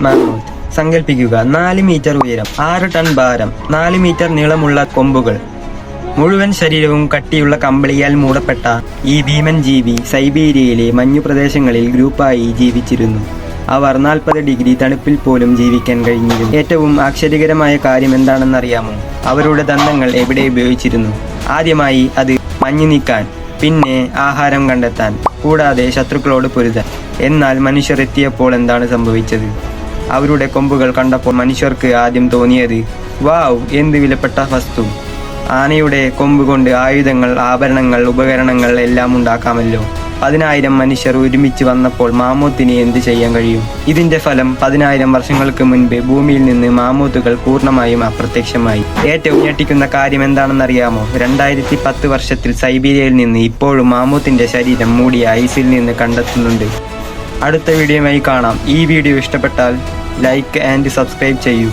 Mammoth സങ്കല്പിക്കുക നാല് metre ഉയരം. ആറ് ടൺ ഭാരം. നാല് മീറ്റർ നീളമുള്ള കൊമ്പുകൾ. മുഴുവൻ ശരീരവും കട്ടിയുള്ള കമ്പിളിയാൽ മൂടപ്പെട്ട ഈ ഭീമൻ ജീവി സൈബീരിയയിലെ മഞ്ഞുപ്രദേശങ്ങളിൽ ഗ്രൂപ്പായി ജീവിച്ചിരുന്നു. അവർ നാൽപ്പത് ഡിഗ്രി തണുപ്പിൽ പോലും ജീവിക്കാൻ കഴിഞ്ഞിരുന്നു. ഏറ്റവും ആശ്ചര്യകരമായ കാര്യം എന്താണെന്നറിയാമോ? അവരുടെ ദന്തങ്ങൾ എവിടെ ഉപയോഗിച്ചിരുന്നു? ആദ്യമായി അത് മഞ്ഞു നീക്കാൻ പിന്നെ ആഹാരം കണ്ടെത്താൻ കൂടാതെ ശത്രുക്കളോട് പൊരുതാൻ. എന്നാൽ മനുഷ്യർ എത്തിയപ്പോൾ എന്താണ് സംഭവിച്ചത്? അവരുടെ കൊമ്പുകൾ കണ്ടപ്പോൾ മനുഷ്യർക്ക് ആദ്യം തോന്നിയത് വാവ് എന്ത് വിലപ്പെട്ട വസ്തു. ആനയുടെ കൊമ്പ് കൊണ്ട് ആയുധങ്ങൾ ആഭരണങ്ങൾ ഉപകരണങ്ങൾ എല്ലാം ഉണ്ടാക്കാമല്ലോ. പതിനായിരം മനുഷ്യർ ഒരുമിച്ച് വന്നപ്പോൾ മാമൂത്തിന് എന്ത് ചെയ്യാൻ കഴിയും? ഇതിന്റെ ഫലം പതിനായിരം വർഷങ്ങൾക്ക് മുൻപ് ഭൂമിയിൽ നിന്ന് മാമൂത്തുകൾ പൂർണമായും അപ്രത്യക്ഷമായി. ഏറ്റവും ഞെട്ടിക്കുന്ന കാര്യം എന്താണെന്നറിയാമോ? രണ്ടായിരത്തി പത്ത് വർഷത്തിൽ സൈബീരിയയിൽ നിന്ന് ഇപ്പോഴും മാമൂത്തിന്റെ ശരീരം മൂടിയ ഐസിൽ നിന്ന് കണ്ടെത്തുന്നുണ്ട്. അടുത്ത വീഡിയോയുമായി കാണാം. ഈ വീഡിയോ ഇഷ്ടപ്പെട്ടാൽ ലൈക്ക് ആൻഡ് സബ്സ്ക്രൈബ് ചെയ്യൂ.